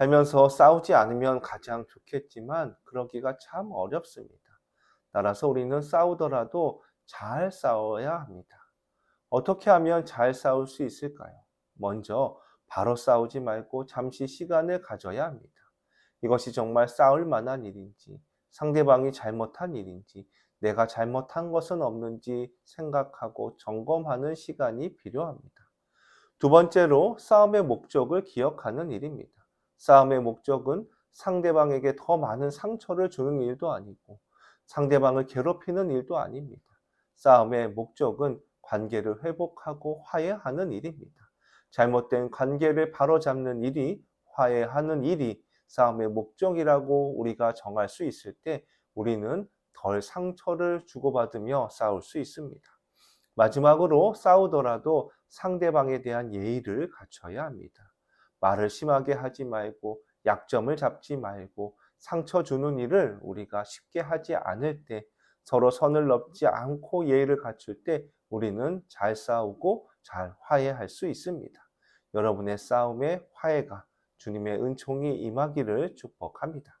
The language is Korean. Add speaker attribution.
Speaker 1: 살면서 싸우지 않으면 가장 좋겠지만 그러기가 참 어렵습니다. 따라서 우리는 싸우더라도 잘 싸워야 합니다. 어떻게 하면 잘 싸울 수 있을까요? 먼저 바로 싸우지 말고 잠시 시간을 가져야 합니다. 이것이 정말 싸울 만한 일인지, 상대방이 잘못한 일인지, 내가 잘못한 것은 없는지 생각하고 점검하는 시간이 필요합니다. 두 번째로 싸움의 목적을 기억하는 일입니다. 싸움의 목적은 상대방에게 더 많은 상처를 주는 일도 아니고 상대방을 괴롭히는 일도 아닙니다. 싸움의 목적은 관계를 회복하고 화해하는 일입니다. 잘못된 관계를 바로잡는 일이 화해하는 일이 싸움의 목적이라고 우리가 정할 수 있을 때 우리는 덜 상처를 주고받으며 싸울 수 있습니다. 마지막으로 싸우더라도 상대방에 대한 예의를 갖춰야 합니다. 말을 심하게 하지 말고 약점을 잡지 말고 상처 주는 일을 우리가 쉽게 하지 않을 때 서로 선을 넘지 않고 예의를 갖출 때 우리는 잘 싸우고 잘 화해할 수 있습니다. 여러분의 싸움의 화해가 주님의 은총이 임하기를 축복합니다.